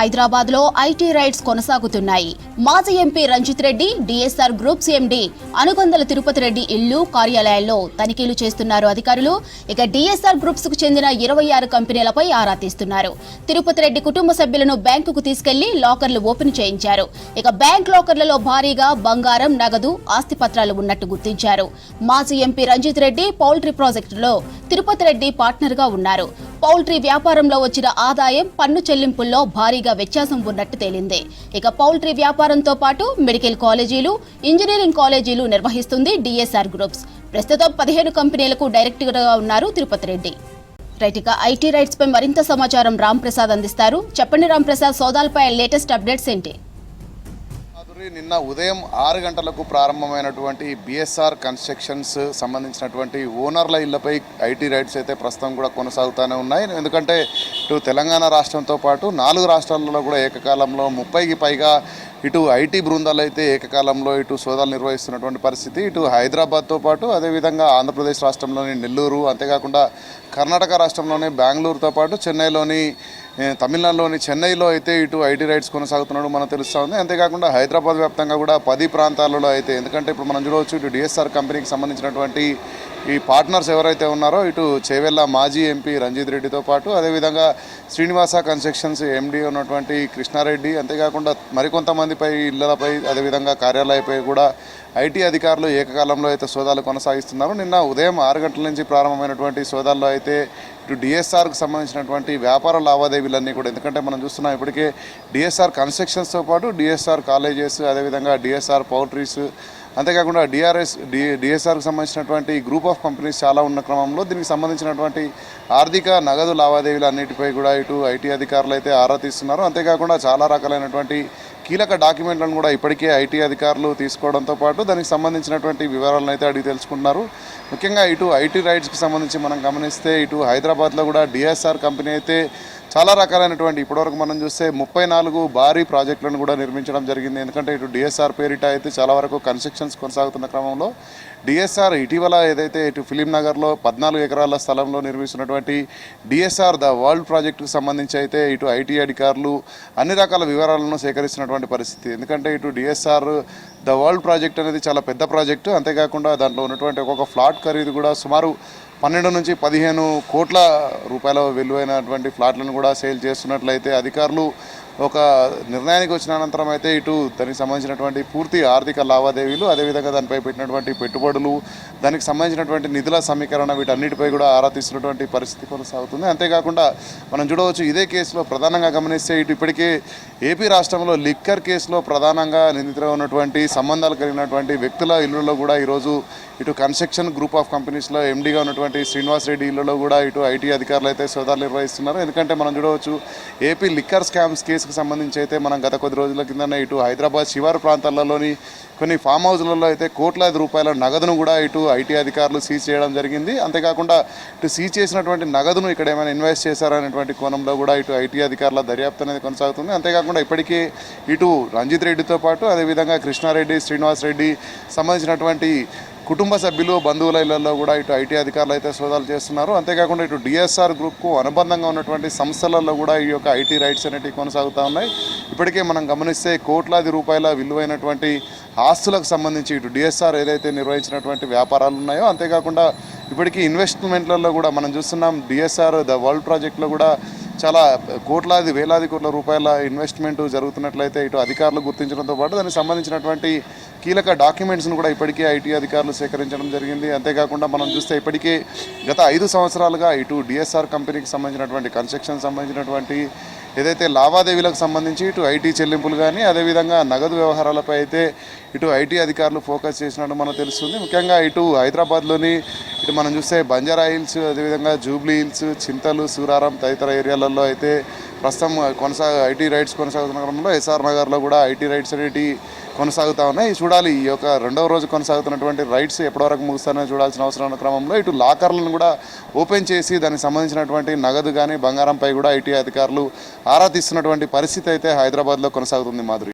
హైదరాబాద్లో IT raids కొనసాగుతున్నాయి. మాజీ MP Ranjith Reddy DSR groups MD Anugondala Tirupati Reddy ఇల్లు కార్యాలయాల్లో తనిఖీలు చేస్తున్నారు అధికారులు. ఇక డిఎస్ఆర్ గ్రూప్స్కు చెందిన ఇరవై ఆరు కంపెనీలపై ఆరా తీస్తున్నారు. తిరుపతి రెడ్డి కుటుంబ సభ్యులను బ్యాంకుకు తీసుకెళ్ళి లాకర్లు ఓపెన్ చేయించారు. ఇక బ్యాంక్ లాకర్లలో భారీగా బంగారం నగదు ఆస్తి పత్రాలు ఉన్నట్టు గుర్తించారు. మాజీ ఎంపీ రంజిత్ రెడ్డి పౌల్ట్రీ ప్రాజెక్టులో తిరుపతి రెడ్డి పార్ట్నర్గా ఉన్నారు. పౌల్ట్రీ వ్యాపారంలో వచ్చిన ఆదాయం పన్ను చెల్లింపుల్లో భారీగా వ్యత్యాసం ఉన్నట్టు తేలింది. ఇక పౌల్ట్రీ వ్యాపారంతో పాటు మెడికల్ కాలేజీలు ఇంజనీరింగ్ కాలేజీలు నిర్వహిస్తుంది డిఎస్ఆర్ గ్రూప్స్. ప్రస్తుతం పదిహేను కంపెనీలకు డైరెక్టర్గా ఉన్నారు తిరుపతి రెడ్డి. రైట్ ఇక ఐటీ రైట్స్ పై మరింత సమాచారం రామ్ ప్రసాద్ అందిస్తారు. చెప్పండి రామ్ ప్రసాద్ సోదాలపై లేటెస్ట్ అప్డేట్స్ ఏంటి? నిన్న ఉదయం ఆరు గంటలకు ప్రారంభమైనటువంటి బిఎస్ఆర్ కన్స్ట్రక్షన్స్ సంబంధించినటువంటి ఓనర్ల ఇళ్ళపై ఐటీ రైట్స్ అయితే ప్రస్తుతం కూడా కొనసాగుతూనే ఉన్నాయి. ఎందుకంటే ఇటు తెలంగాణ రాష్ట్రంతో పాటు నాలుగు రాష్ట్రాలలో కూడా ఏకకాలంలో ముప్పైకి పైగా ఇటు ఐటీ బృందాలు అయితే ఏకకాలంలో ఇటు సోదాలు నిర్వహిస్తున్నటువంటి పరిస్థితి. ఇటు హైదరాబాద్తో పాటు అదేవిధంగా ఆంధ్రప్రదేశ్ రాష్ట్రంలోని నెల్లూరు అంతేకాకుండా కర్ణాటక రాష్ట్రంలోని బెంగళూరుతో పాటు చెన్నైలోని తమిళనాడులోని చెన్నైలో అయితే ఇటు ఐటీ రైడ్స్ కొనసాగుతున్నాడు మనకు తెలుస్తూ ఉంది. అంతేకాకుండా హైదరాబాద్ వ్యాప్తంగా కూడా పది ప్రాంతాలలో అయితే ఎందుకంటే ఇప్పుడు మనం చూడవచ్చు ఇటు డిఎస్ఆర్ కంపెనీకి సంబంధించినటువంటి ఈ పార్ట్నర్స్ ఎవరైతే ఉన్నారో ఇటు చేవెళ్ళ మాజీ ఎంపీ రంజిత్ రెడ్డితో పాటు అదేవిధంగా శ్రీనివాస కన్స్ట్రక్షన్స్ ఎండీ ఉన్నటువంటి కృష్ణారెడ్డి అంతేకాకుండా మరికొంతమందిపై ఇళ్ళపై అదేవిధంగా కార్యాలయపై కూడా ఐటీ అధికారులు ఏకకాలంలో అయితే సోదాలు కొనసాగిస్తున్నారు. నిన్న ఉదయం ఆరు గంటల నుంచి ప్రారంభమైనటువంటి సోదాల్లో అయితే ఇటు డిఎస్ఆర్కి సంబంధించినటువంటి వ్యాపార లావాదేవీలన్నీ కూడా ఎందుకంటే మనం చూస్తున్నాం ఇప్పటికే డిఎస్ఆర్ కన్స్ట్రక్షన్స్తో పాటు డిఎస్ఆర్ కాలేజెస్ అదేవిధంగా డిఎస్ఆర్ పౌల్ట్రీస్ అంతేకాకుండా డిఆర్ఎస్ డి డిఎస్ఆర్కి సంబంధించినటువంటి గ్రూప్ ఆఫ్ కంపెనీస్ చాలా ఉన్న క్రమంలో దీనికి సంబంధించినటువంటి ఆర్థిక నగదు లావాదేవీలు అన్నిటిపై కూడా ఇటు ఐటీ అధికారులు అయితే ఆరా తీస్తున్నారు. అంతేకాకుండా చాలా రకాలైనటువంటి కీలక డాక్యుమెంట్లను కూడా ఇప్పటికే ఐటీ అధికారులు తీసుకోవడంతో పాటు దానికి సంబంధించినటువంటి వివరాలను అయితే అడిగి తెలుసుకుంటున్నారు. ముఖ్యంగా ఇటు ఐటీ రైట్స్కి సంబంధించి మనం గమనిస్తే ఇటు హైదరాబాద్లో కూడా డిఎస్ఆర్ కంపెనీ అయితే చాలా రకాలైనటువంటి ఇప్పటివరకు మనం చూస్తే ముప్పై నాలుగు భారీ ప్రాజెక్టులను కూడా నిర్మించడం జరిగింది. ఎందుకంటే ఇటు డిఎస్ఆర్ పేరిట అయితే చాలా వరకు కన్స్ట్రక్షన్స్ కొనసాగుతున్న క్రమంలో డిఎస్ఆర్ ఇటీవల ఏదైతే ఇటు ఫిలిం నగర్లో పద్నాలుగు ఎకరాల స్థలంలో నిర్మిస్తున్నటువంటి డిఎస్ఆర్ ద వరల్డ్ ప్రాజెక్టుకు సంబంధించి అయితే ఇటు ఐటీ అధికారులు అన్ని రకాల వివరాలను సేకరిస్తున్నటువంటి పరిస్థితి. ఎందుకంటే ఇటు డిఎస్ఆర్ ద వరల్డ్ ప్రాజెక్ట్ అనేది చాలా పెద్ద ప్రాజెక్టు. అంతేకాకుండా దాంట్లో ఉన్నటువంటి ఒక్కొక్క ఫ్లాట్ ఖరీదు కూడా సుమారు పన్నెండు నుంచి పదిహేను కోట్ల రూపాయల విలువైనటువంటి ఫ్లాట్లను కూడా సేల్ చేస్తున్నట్లయితే అధికారులు ఒక నిర్ణయానికి వచ్చిన అనంతరం అయితే ఇటు దానికి సంబంధించినటువంటి పూర్తి ఆర్థిక లావాదేవీలు అదేవిధంగా దానిపై పెట్టినటువంటి పెట్టుబడులు దానికి సంబంధించినటువంటి నిధుల సమీకరణ వీటన్నిటిపై కూడా ఆరా తీస్తున్నటువంటి పరిస్థితి కొనసాగుతుంది. అంతేకాకుండా మనం చూడవచ్చు ఇదే కేసులో ప్రధానంగా గమనిస్తే ఇటు ఇప్పటికే ఏపీ రాష్ట్రంలో లిక్కర్ కేసులో ప్రధానంగా నిందితులుగా ఉన్నటువంటి సంబంధాలు కలిగినటువంటి వ్యక్తుల ఇళ్ళలో కూడా ఈరోజు ఇటు కన్స్ట్రక్షన్ గ్రూప్ ఆఫ్ కంపెనీస్లో ఎండీగా ఉన్నటువంటి శ్రీనివాస్ రెడ్డి ఇళ్ళలో కూడా ఇటు ఐటీ అధికారులు అయితే సోదాలు నిర్వహిస్తున్నారు. ఎందుకంటే మనం చూడవచ్చు ఏపీ లిక్కర్ స్కామ్స్ కేసుకు సంబంధించి అయితే మనం గత కొద్ది రోజుల కిందనే ఇటు హైదరాబాద్ శివారు ప్రాంతాలలోని కొన్ని ఫామ్ హౌస్లలో అయితే కోట్లాది రూపాయల నగదును కూడా ఇటు ఐటీ అధికారులు సీజ్ చేయడం జరిగింది. అంతేకాకుండా ఇటు సీజ్ చేసినటువంటి నగదును ఇక్కడ ఏమైనా ఇన్వెస్ట్ చేశారనేటువంటి కోణంలో కూడా ఇటు ఐటీ అధికారుల దర్యాప్తు అనేది కొనసాగుతుంది. అంతేకాకుండా ఇప్పటికే ఇటు రంజిత్ రెడ్డితో పాటు అదేవిధంగా కృష్ణారెడ్డి శ్రీనివాస్ రెడ్డి సంబంధించినటువంటి కుటుంబ సభ్యులు బంధువుల ఇళ్ళలో కూడా ఇటు ఐటీ అధికారులు అయితే సోదాలు చేస్తున్నారు. అంతేకాకుండా ఇటు డిఎస్ఆర్ గ్రూప్కు అనుబంధంగా ఉన్నటువంటి సంస్థలలో కూడా ఈ యొక్క ఐటీ రైట్స్ అనేటివి కొనసాగుతూ ఉన్నాయి. ఇప్పటికే మనం గమనిస్తే కోట్లాది రూపాయల విలువైనటువంటి ఆస్తులకు సంబంధించి ఇటు డిఎస్ఆర్ ఏదైతే నిర్వహించినటువంటి వ్యాపారాలు ఉన్నాయో అంతేకాకుండా ఇప్పటికీ ఇన్వెస్ట్మెంట్లలో కూడా మనం చూస్తున్నాం డిఎస్ఆర్ ద వరల్డ్ ప్రాజెక్ట్లో కూడా చాలా కోట్లాది వేలాది కోట్ల రూపాయల ఇన్వెస్ట్మెంట్ జరుగుతున్నట్లయితే ఇటు అధికారులు గుర్తించడంతో పాటు దానికి సంబంధించినటువంటి కీలక డాక్యుమెంట్స్ను కూడా ఇప్పటికే ఐటీ అధికారులు సేకరించడం జరిగింది. అంతేకాకుండా మనం చూస్తే ఇప్పటికే గత ఐదు సంవత్సరాలుగా ఇటు డిఎస్ఆర్ కంపెనీకి సంబంధించినటువంటి కన్స్ట్రక్షన్ సంబంధించినటువంటి ఏదైతే లావాదేవీలకు సంబంధించి ఇటు ఐటీ చెల్లింపులు కానీ అదేవిధంగా నగదు వ్యవహారాలపై అయితే ఇటు ఐటీ అధికారులు ఫోకస్ చేసినట్టు మనకు తెలుస్తుంది. ముఖ్యంగా ఇటు హైదరాబాద్లోని ఇటు మనం చూస్తే బంజారా హిల్స్ అదేవిధంగా జూబ్లీ హిల్స్ చింతలు సూరారం తదితర ఏరియాలలో అయితే ప్రస్తుతం కొనసాగ ఐటీ రైట్స్ కొనసాగుతున్న క్రమంలో ఎస్ఆర్ నగర్లో కూడా ఐటీ రైట్స్ అనేవి కొనసాగుతూ ఉన్నాయి. చూడాలి ఈ యొక్క రెండవ రోజు కొనసాగుతున్నటువంటి రైట్స్ ఎప్పటివరకు ముగుస్తానో చూడాల్సిన అవసరం ఉన్న క్రమంలో ఇటు లాకర్లను కూడా ఓపెన్ చేసి దానికి సంబంధించినటువంటి నగదు కానీ బంగారంపై కూడా ఐటీ అధికారులు ఆరా తీస్తున్నటువంటి పరిస్థితి అయితే హైదరాబాద్లో కొనసాగుతుంది మాధురి